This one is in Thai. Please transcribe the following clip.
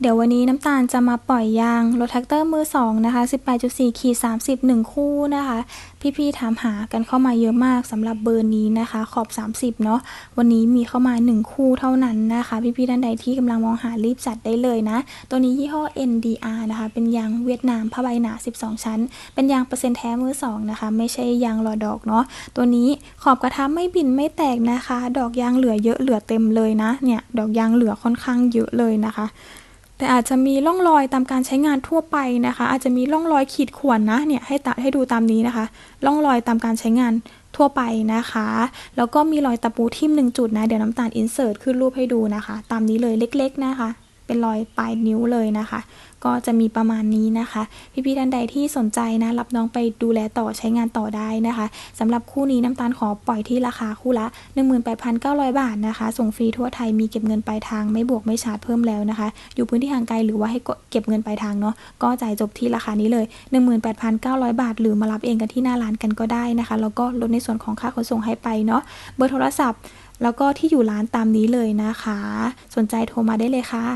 เดี๋ยววันนี้น้ำตาลจะมาปล่อยยางรถแท็กเตอร์มือสองนะคะ 18.4ขีด30 1คู่นะคะ พี่ๆถามหากันเข้ามาเยอะมากสำหรับเบอร์นี้นะคะ ขอบ 30 เนาะ วันนี้มีเข้ามา 1 คู่เท่านั้นนะคะ พี่ๆท่านใดที่กำลังมองหารีบจัดได้เลยนะ ตัวนี้ยี่ห้อ NDR นะคะ เป็นยางเวียดนามผ้าใบหนา 12 ชั้น เป็นยางเปอร์เซ็นต์แท้มือสองนะคะ ไม่ใช่ยางหลอดดอกเนาะ ตัวนี้ขอบกระทะไม่บินไม่แตกนะคะ ดอกยางเหลือเยอะเหลือเต็มเลยนะ เนี่ย ดอกยางเหลือค่อนข้างเยอะเลยนะคะ แต่อาจจะมีร่องรอยตามการใช้งานทั่วไปนะคะ อาจจะมีร่องรอยขีดข่วนนะเนี่ยให้ตาให้ดูตามนี้นะคะร่องรอยตามการใช้งานทั่วไปนะคะ แล้วก็มีรอยตะปูทิ่มหนึ่งจุดนะ เดี๋ยวน้ำตาลอินเสิร์ตขึ้นรูปให้ดูนะคะ ตามนี้เลยเล็ก ๆ นะคะ เป็นรอยปลายนิ้วเลยนะคะ ก็จะมีประมาณนี้นะคะ พี่ๆท่านใดที่สนใจนะ รับน้องไปดูแลต่อใช้งานต่อได้นะคะสำหรับคู่นี้น้ำตาลขอปล่อยที่ราคาคู่ละ 18,900 บาทนะคะ ส่งฟรีทั่วไทยมีเก็บเงินปลายทางไม่บวกไม่ชาร์จเพิ่มแล้วนะคะ อยู่พื้นที่ห่างไกลหรือว่าให้เก็บเงินปลายทางเนาะก็จ่ายจบที่ราคานี้เลย 18,900 บาท หรือมารับเองกันที่หน้าร้านกันก็ได้นะคะ แล้วก็ลดในส่วนของค่าขนส่งให้ไปเนาะเบอร์โทรศัพท์แล้วก็ที่อยู่ร้านตามนี้เลยนะคะ สนใจโทรมาได้เลยค่ะ